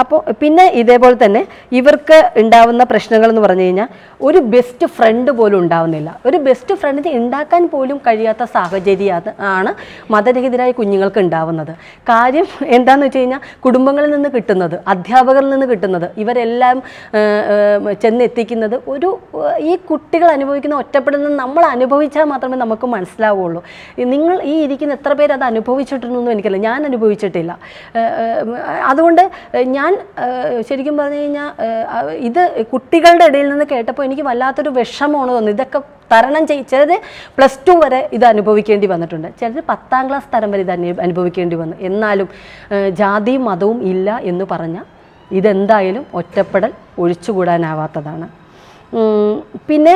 അപ്പോൾ പിന്നെ ഇതേപോലെ തന്നെ ഇവർക്ക് ഉണ്ടാവുന്ന പ്രശ്നങ്ങൾ എന്ന് പറഞ്ഞു കഴിഞ്ഞാൽ ഒരു ബെസ്റ്റ് ഫ്രണ്ട് പോലും ഉണ്ടാവുന്നില്ല. ഒരു ബെസ്റ്റ് ഫ്രണ്ടിനെ ഉണ്ടാക്കാൻ പോലും കഴിയാത്ത സാഹചര്യം ആണ് മതരഹിതരായ കുഞ്ഞുങ്ങൾക്ക് ഉണ്ടാവുന്നത്. കാര്യം എന്താണെന്ന് വെച്ച് കഴിഞ്ഞാൽ കുടുംബങ്ങളിൽ നിന്ന് കിട്ടുന്നത് അധ്യാപകരിൽ നിന്ന് കിട്ടുന്നത് ഇവരെല്ലാം ചെന്നെത്തിക്കുന്നത് ഒരു ഈ കുട്ടികൾ അനുഭവിക്കുന്ന ഒറ്റപ്പെടുന്ന നമ്മൾ അനുഭവിച്ചാൽ മാത്രമേ നമുക്ക് മനസ്സിലാവുള്ളൂ. നിങ്ങൾ ഈ ഇരിക്കുന്ന എത്ര പേര് അത് അനുഭവിച്ചിട്ടുണ്ടെന്നും എനിക്കല്ല ഞാൻ അനുഭവിച്ചിട്ടില്ല. അതുകൊണ്ട് ഞാൻ ശരിക്കും പറഞ്ഞു കഴിഞ്ഞാൽ ഇത് കുട്ടികളുടെ ഇടയിൽ നിന്ന് കേട്ടപ്പോൾ എനിക്ക് വല്ലാത്തൊരു വിഷമമാണ് തോന്നുന്നത്. ഇതൊക്കെ തരണം ചെയ്ത് ചിലത് പ്ലസ് ടു വരെ ഇത് അനുഭവിക്കേണ്ടി വന്നിട്ടുണ്ട്. ചിലർ പത്താം ക്ലാസ് തരം വരെ ഇത് അനുഭവിക്കേണ്ടി വന്നു. എന്നാലും ജാതിയും മതവും ഇല്ല എന്ന് പറഞ്ഞാൽ ഇതെന്തായാലും ഒറ്റപ്പെടൽ ഒഴിച്ചുകൂടാനാവാത്തതാണ്. പിന്നെ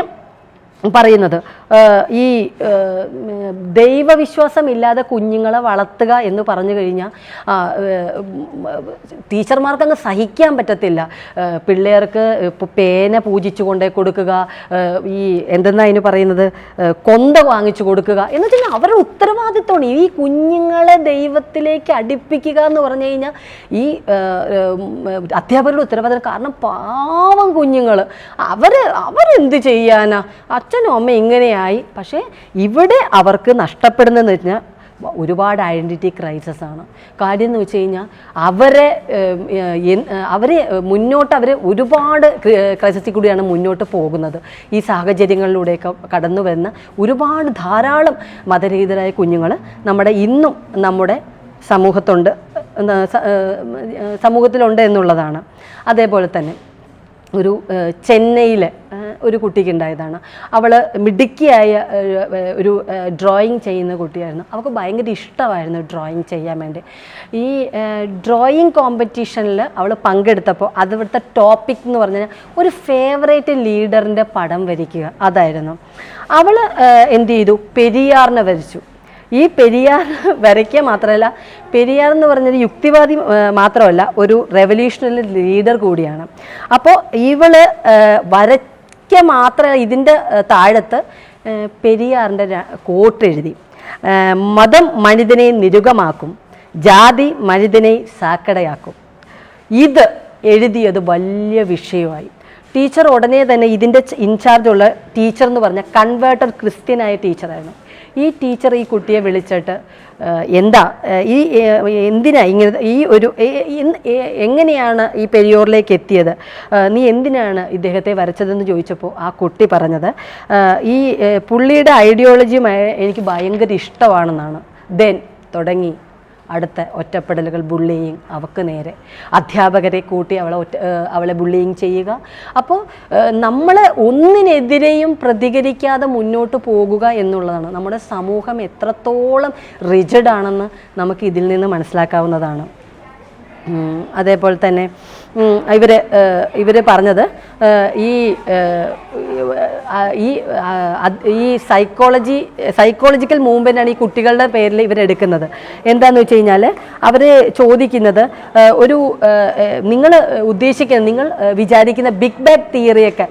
പറയുന്നത്. ഈ ദൈവവിശ്വാസമില്ലാതെ കുഞ്ഞുങ്ങളെ വളർത്തുക എന്ന് പറഞ്ഞു കഴിഞ്ഞാൽ ടീച്ചർമാർക്കങ്ങ് സഹിക്കാൻ പറ്റത്തില്ല. പിള്ളേർക്ക് പേന പൂജിച്ചു കൊണ്ടേ കൊടുക്കുക ഈ എന്തെന്നാ അതിന് പറയുന്നത് കൊന്ത വാങ്ങിച്ചു കൊടുക്കുക എന്ന് വെച്ചാൽ അവരുടെ ഉത്തരവാദിത്വമാണ്. ഈ കുഞ്ഞുങ്ങളെ ദൈവത്തിലേക്ക് അടുപ്പിക്കുക എന്ന് പറഞ്ഞു കഴിഞ്ഞാൽ ഈ അധ്യാപകരുടെ ഉത്തരവാദിത്വം കാരണം പാവം കുഞ്ഞുങ്ങൾ അവർ അവരെന്ത് ചെയ്യാനാ? അച്ഛനും അമ്മ ഇങ്ങനെയായി. പക്ഷേ ഇവിടെ അവർക്ക് നഷ്ടപ്പെടുന്നതെന്ന് വെച്ചാൽ ഒരുപാട് ഐഡന്റിറ്റി ക്രൈസിസ് ആണ്. കാര്യം എന്ന് വെച്ച് കഴിഞ്ഞാൽ അവരെ അവരെ മുന്നോട്ട് അവർ ഒരുപാട് ക്രൈസിസിൽ കൂടിയാണ് മുന്നോട്ട് പോകുന്നത്. ഈ സാഹചര്യങ്ങളിലൂടെയൊക്കെ കടന്നു വരുന്ന ഒരുപാട് ധാരാളം മതരഹിതരായ കുഞ്ഞുങ്ങൾ നമ്മുടെ ഇന്നും നമ്മുടെ സമൂഹത്തുണ്ട് സമൂഹത്തിലുണ്ട് എന്നുള്ളതാണ്. അതേപോലെ തന്നെ ഒരു ചെന്നൈയിൽ ഒരു കുട്ടിക്ക് ഉണ്ടായതാണ് അവൾ മിടുക്കിയായ ഒരു ഡ്രോയിങ് ചെയ്യുന്ന കുട്ടിയായിരുന്നു. അവൾക്ക് ഭയങ്കര ഇഷ്ടമായിരുന്നു ഡ്രോയിങ് ചെയ്യാൻ വേണ്ടി. ഈ ഡ്രോയിങ് കോമ്പറ്റീഷനിൽ അവൾ പങ്കെടുത്തപ്പോൾ അതിവിടുത്തെ ടോപ്പിക് എന്ന് പറഞ്ഞാൽ ഒരു ഫേവറേറ്റ് ലീഡറിന്റെ പടം വരയ്ക്കുക. അതായിരുന്നു. അവൾ എന്ത് ചെയ്തു? പെരിയാറിനെ വരച്ചു. ഈ പെരിയാർ വരയ്ക്കുക മാത്രമല്ല പെരിയാർ എന്ന് പറഞ്ഞൊരു യുക്തിവാദി മാത്രമല്ല ഒരു റെവല്യൂഷണറി ലീഡർ കൂടിയാണ്. അപ്പോൾ ഇവൾ ആ, വരയ്ക്ക മാത്രം ഇതിന്റെ താഴത്ത് പെരിയാറിന്റെ കോട്ട് എഴുതി. മതം മനിതനെ നിരുഗമാക്കും ജാതി മനിതനെ സാക്കടയാക്കും. ഇത് എഴുതിയത് വലിയ വിഷയമായി. ടീച്ചർ ഉടനെ തന്നെ ഇതിന്റെ ഇൻചാർജുള്ള ടീച്ചർ എന്ന് പറഞ്ഞ കൺവേർട്ടഡ് ക്രിസ്ത്യനായ ടീച്ചറായിരുന്നു. ഈ ടീച്ചർ ഈ കുട്ടിയെ വിളിച്ചിട്ട് എന്താ ഈ എന്തിനാ ഇങ്ങനെ ഈ ഒരു എങ്ങനെയാണ് ഈ പെരിയോറിലേക്ക് എത്തിയത്? നീ എന്തിനാണ് ഇദ്ദേഹത്തെ വരച്ചതെന്ന് ചോദിച്ചപ്പോൾ ആ കുട്ടി പറഞ്ഞത് ഈ പുള്ളിയുടെ ഐഡിയോളജിയുമായി എനിക്ക് ഭയങ്കര ഇഷ്ടമാണെന്നാണ്. ദെൻ തുടങ്ങി. അടുത്ത ഒറ്റപ്പെടലുകൾ ബുള്ളിയിങ് അവക്ക് നേരെ. അധ്യാപകരെ കൂട്ടി അവളെ ഒറ്റ അവളെ ബുള്ളിയിങ് ചെയ്യുക. അപ്പോൾ നമ്മൾ ഒന്നിനെതിരെയും പ്രതികരിക്കാതെ മുന്നോട്ട് പോകുക എന്നുള്ളതാണ്. നമ്മുടെ സമൂഹം എത്രത്തോളം റിജഡ് ആണെന്ന് നമുക്ക് ഇതിൽ നിന്ന് മനസ്സിലാക്കാവുന്നതാണ്. അതേപോലെ തന്നെ ഇവർ ഇവർ പറഞ്ഞത് ഈ ഈ ഈ സൈക്കോളജി സൈക്കോളജിക്കൽ മൂവ്മെന്റാണ് ഈ കുട്ടികളുടെ പേരിൽ ഇവരെടുക്കുന്നത് എന്താണെന്ന് വെച്ച് കഴിഞ്ഞാൽ അവർ ചോദിക്കുന്നത് ഒരു നിങ്ങൾ ഉദ്ദേശിക്കുന്ന നിങ്ങൾ വിചാരിക്കുന്ന ബിഗ് ബാഗ് തിയറിയൊക്കെ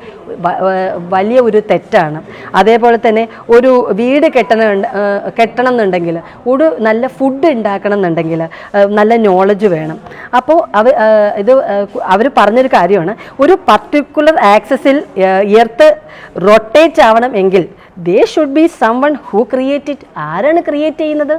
വലിയ ഒരു തെറ്റാണ്. അതേപോലെ തന്നെ ഒരു വീട് കെട്ടണം കെട്ടണം എന്നുണ്ടെങ്കിൽ ഒരു നല്ല ഫുഡ് ഉണ്ടാക്കണം എന്നുണ്ടെങ്കിൽ നല്ല നോളജ് വേണം. അപ്പോൾ അവ ഇത് അവർ പറഞ്ഞൊരു കാര്യമാണ്. ഒരു പർട്ടിക്കുലർ ആക്സസിൽ എർത്ത് റൊട്ടേറ്റ് ആവണം എങ്കിൽ they should be someone who create it ആരാണ് ക്രിയേറ്റ് ചെയ്യുന്നത്?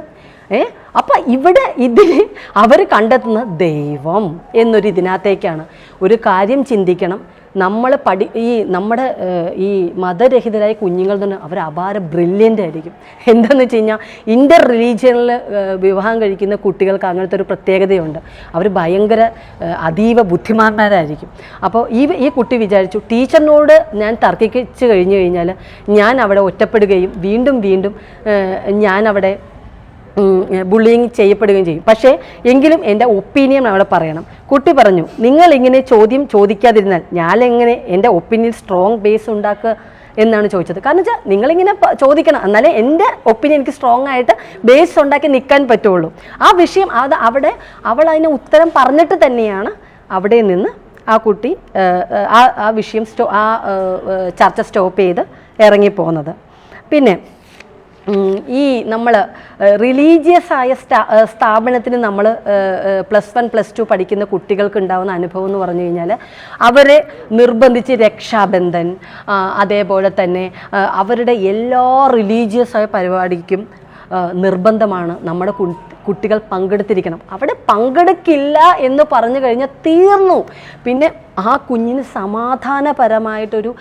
ഏ? അപ്പം ഇവിടെ ഇതിൽ അവർ കണ്ടെത്തുന്ന ദൈവം എന്നൊരു ഇതിനകത്തേക്കാണ്. ഒരു കാര്യം ചിന്തിക്കണം. നമ്മൾ പഠി ഈ നമ്മുടെ ഈ മതരഹിതരായ കുഞ്ഞുങ്ങൾ തന്നെ അവർ അപാര ബ്രില്യന്റ് ആയിരിക്കും. എന്താണെന്ന് വെച്ച് കഴിഞ്ഞാൽ ഇന്റർ റിലീജിയനിൽ വിവാഹം കഴിക്കുന്ന കുട്ടികൾക്ക് അങ്ങനത്തെ ഒരു പ്രത്യേകതയുണ്ട്. അവർ ഭയങ്കര അതീവ ബുദ്ധിമാന്മാരായിരിക്കും. അപ്പോൾ ഈ ഈ കുട്ടി വിചാരിച്ചു ടീച്ചറിനോട് ഞാൻ തർക്കിച്ച് കഴിഞ്ഞു കഴിഞ്ഞാൽ ഞാൻ അവിടെ ഒറ്റപ്പെടുകയും വീണ്ടും വീണ്ടും ഞാൻ അവിടെ ബുള്ളിങ് ചെയ്യപ്പെടുകയും ചെയ്യും. പക്ഷേ എങ്കിലും എന്റെ ഒപ്പീനിയൻ അവിടെ പറയണം. കുട്ടി പറഞ്ഞു നിങ്ങൾ ഇങ്ങനെ ചോദ്യം ചോദിക്കാതിരുന്നാൽ ഞാൻ എങ്ങനെ എന്റെ ഒപ്പീനിയൻ സ്ട്രോങ് ബേസ് ഉണ്ടാക്കുക? എന്നാണ് ചോദിച്ചത്. കാരണം വെച്ചാൽ നിങ്ങളിങ്ങനെ ചോദിക്കണം. എന്നാലേ എന്റെ ഒപ്പീനിയൻ എനിക്ക് സ്ട്രോങ് ആയിട്ട് ബേസ് ഉണ്ടാക്കി നിൽക്കാൻ പറ്റുള്ളൂ. ആ വിഷയം അത് അവിടെ അവൾ അതിന് ഉത്തരം പറഞ്ഞിട്ട് തന്നെയാണ് അവിടെ നിന്ന് ആ കുട്ടി ആ ആ വിഷയം സ്റ്റോ ആ ചർച്ച സ്റ്റോപ്പ് ചെയ്ത് ഇറങ്ങിപ്പോകുന്നത് പിന്നെ ഈ നമ്മൾ റിലീജിയസ് ആയ സ്ഥാ സ്ഥാപനത്തിന് നമ്മൾ പ്ലസ് വൺ പ്ലസ് ടു പഠിക്കുന്ന കുട്ടികൾക്ക് ഉണ്ടാകുന്ന അനുഭവം എന്ന് പറഞ്ഞു കഴിഞ്ഞാൽ അവരെ നിർബന്ധിച്ച് രക്ഷാബന്ധൻ അതേപോലെ തന്നെ അവരുടെ എല്ലാ റിലീജിയസ് ആയ പരിപാടിക്കും നിർബന്ധമാണ് നമ്മുടെ കുട്ടികൾ പങ്കെടുത്തിരിക്കണം. അവിടെ പങ്കെടുക്കില്ല എന്ന് പറഞ്ഞു കഴിഞ്ഞാൽ തീർന്നു. പിന്നെ ആ കുഞ്ഞിന് സമാധാനപരമായിട്ടൊരു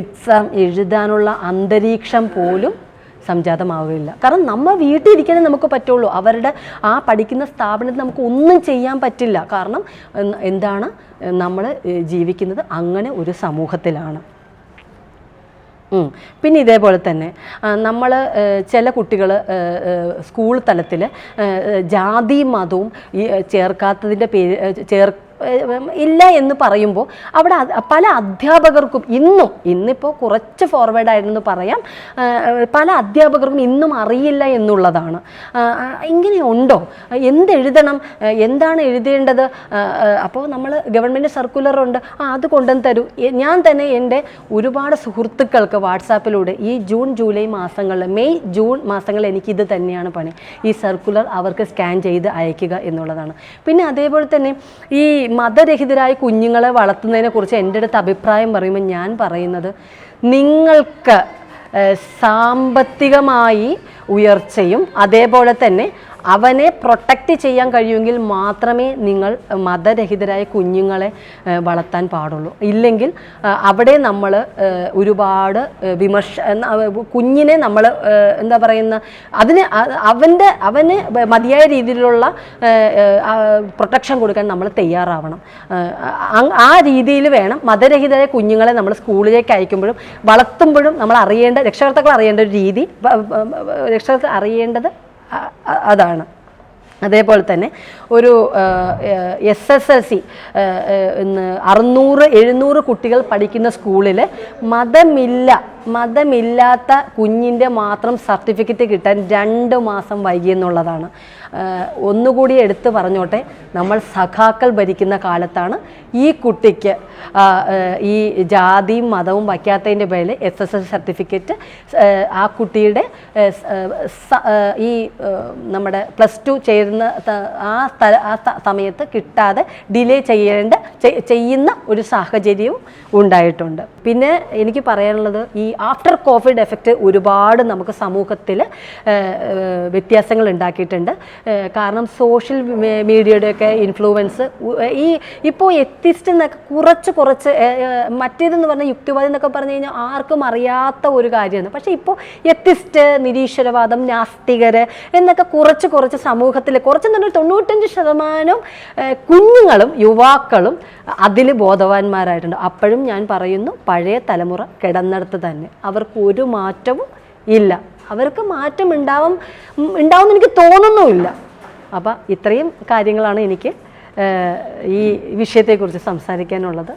എക്സാം എഴുതാനുള്ള അന്തരീക്ഷം പോലും സംജാതമാവുകയില്ല. കാരണം നമ്മൾ വീട്ടിൽ ഇരിക്കാനേ നമുക്ക് പറ്റുള്ളൂ. അവരുടെ ആ പഠിക്കുന്ന സ്ഥാപനത്തിൽ നമുക്ക് ഒന്നും ചെയ്യാൻ പറ്റില്ല. കാരണം എന്താണ് നമ്മൾ ജീവിക്കുന്നത് അങ്ങനെ ഒരു സമൂഹത്തിലാണ്. പിന്നെ ഇതേപോലെ തന്നെ നമ്മൾ ചില കുട്ടികൾ സ്കൂൾ തലത്തിൽ ജാതി മതവും ചേർക്കാത്തതിന്റെ പേര് ചേർ ഇല്ല എന്ന് പറയുമ്പോൾ അവിടെ പല അധ്യാപകർക്കും ഇന്നും ഇന്നിപ്പോൾ കുറച്ച് ഫോർവേഡ് ആയിരുന്നു പറയാം. പല അധ്യാപകർക്കും ഇന്നും അറിയില്ല എന്നുള്ളതാണ്. ഇങ്ങനെയുണ്ടോ എന്തെഴുതണം എന്താണ് എഴുതേണ്ടത്? അപ്പോൾ നമ്മൾ ഗവൺമെന്റ് സർക്കുലർ ഉണ്ട്. ആ അത് കൊണ്ടുവന്ന് തരൂ. ഞാൻ തന്നെ എന്റെ ഒരുപാട് സുഹൃത്തുക്കൾക്ക് വാട്സാപ്പിലൂടെ ഈ ജൂൺ ജൂലൈ മാസങ്ങളിൽ മെയ് ജൂൺ മാസങ്ങളിൽ എനിക്കിത് തന്നെയാണ് പണി. ഈ സർക്കുലർ അവർക്ക് സ്കാൻ ചെയ്ത് അയക്കുക എന്നുള്ളതാണ്. പിന്നെ അതേപോലെ തന്നെ ഈ മതരഹിതരായ കുഞ്ഞുങ്ങളെ വളർത്തുന്നതിനെ കുറിച്ച് എന്റെ അടുത്ത് അഭിപ്രായം പറയുമ്പോൾ ഞാൻ പറയുന്നത് നിങ്ങൾക്ക് സാമ്പത്തികമായി ഉയർച്ചയും അതേപോലെ തന്നെ അവനെ പ്രൊട്ടക്റ്റ് ചെയ്യാൻ കഴിയുമെങ്കിൽ മാത്രമേ നിങ്ങൾ മതരഹിതരായ കുഞ്ഞുങ്ങളെ വളർത്താൻ പാടുള്ളൂ. ഇല്ലെങ്കിൽ അവിടെ നമ്മൾ ഒരുപാട് വിമർശ കുഞ്ഞിനെ നമ്മൾ എന്താ പറയുന്ന അതിന് അവന്റെ അവന് മതിയായ രീതിയിലുള്ള പ്രൊട്ടക്ഷൻ കൊടുക്കാൻ നമ്മൾ തയ്യാറാവണം. ആ രീതിയിൽ വേണം മതരഹിതരായ കുഞ്ഞുങ്ങളെ നമ്മൾ സ്കൂളിലേക്ക് അയക്കുമ്പോഴും വളർത്തുമ്പോഴും നമ്മൾ അറിയേണ്ട രക്ഷകർത്താക്കൾ അറിയേണ്ട ഒരു രീതി പ- പ- അറിയേണ്ടത് അതാണ്. അതേപോലെ തന്നെ ഒരു എസ് എസ് എൽ സി അറുന്നൂറ് എഴുന്നൂറ് കുട്ടികൾ പഠിക്കുന്ന സ്കൂളിൽ മതമില്ല മതമില്ലാത്ത കുഞ്ഞിന്റെ മാത്രം സർട്ടിഫിക്കറ്റ് കിട്ടാൻ രണ്ട് മാസം വൈകിയെന്നുള്ളതാണ് ഒന്നുകൂടി എടുത്തു പറഞ്ഞോട്ടെ നമ്മൾ സഖാക്കൾ ഭരിക്കുന്ന കാലത്താണ് ഈ കുട്ടിക്ക് ഈ ജാതിയും മതവും വയ്ക്കാത്തതിന്റെ പേരിൽ എസ് എസ് എൽ സർട്ടിഫിക്കറ്റ് ആ കുട്ടിയുടെ ഈ നമ്മുടെ പ്ലസ് ടു ചേരുന്ന ത- ആ സ്ഥല ആ സമയത്ത് കിട്ടാതെ ഡിലേ ചെയ്യേണ്ട ചെയ്യുന്ന ഒരു സാഹചര്യവും ഉണ്ടായിട്ടുണ്ട്. പിന്നെ എനിക്ക് പറയാനുള്ളത് ഈ ആഫ്റ്റർ കോവിഡ് എഫക്റ്റ് ഒരുപാട് നമുക്ക് സമൂഹത്തിൽ വ്യത്യാസങ്ങൾ ഉണ്ടാക്കിയിട്ടുണ്ട്. കാരണം സോഷ്യൽ മീഡിയയുടെയൊക്കെ ഇൻഫ്ലുവൻസ് ഈ ഇപ്പോൾ എത്തിസ്റ്റ് എന്നൊക്കെ കുറച്ച് കുറച്ച് മറ്റേതെന്ന് പറഞ്ഞാൽ യുക്തിവാദം എന്നൊക്കെ പറഞ്ഞു കഴിഞ്ഞാൽ ആർക്കും അറിയാത്ത ഒരു കാര്യമാണ്. പക്ഷേ ഇപ്പോൾ എത്തിസ്റ്റ് നിരീശ്വരവാദം നാസ്തികർ എന്നൊക്കെ കുറച്ച് കുറച്ച് സമൂഹത്തിൽ കുറച്ച് തന്നെ തൊണ്ണൂറ്റഞ്ച് ശതമാനം കുഞ്ഞുങ്ങളും യുവാക്കളും അതിൽ ബോധവാന്മാരായിട്ടുണ്ട്. അപ്പോഴും ഞാൻ പറയുന്നു പഴയ തലമുറ കിടന്നിടത്ത് തന്നെ. അവർക്ക് ഒരു മാറ്റവും ഇല്ല. അവർക്ക് മാറ്റം ഉണ്ടാവും ഉണ്ടാവും എനിക്ക് തോന്നുന്നുമില്ല. അപ്പം ഇത്രയും കാര്യങ്ങളാണ് എനിക്ക് ഈ വിഷയത്തെക്കുറിച്ച് സംസാരിക്കാനുള്ളത്.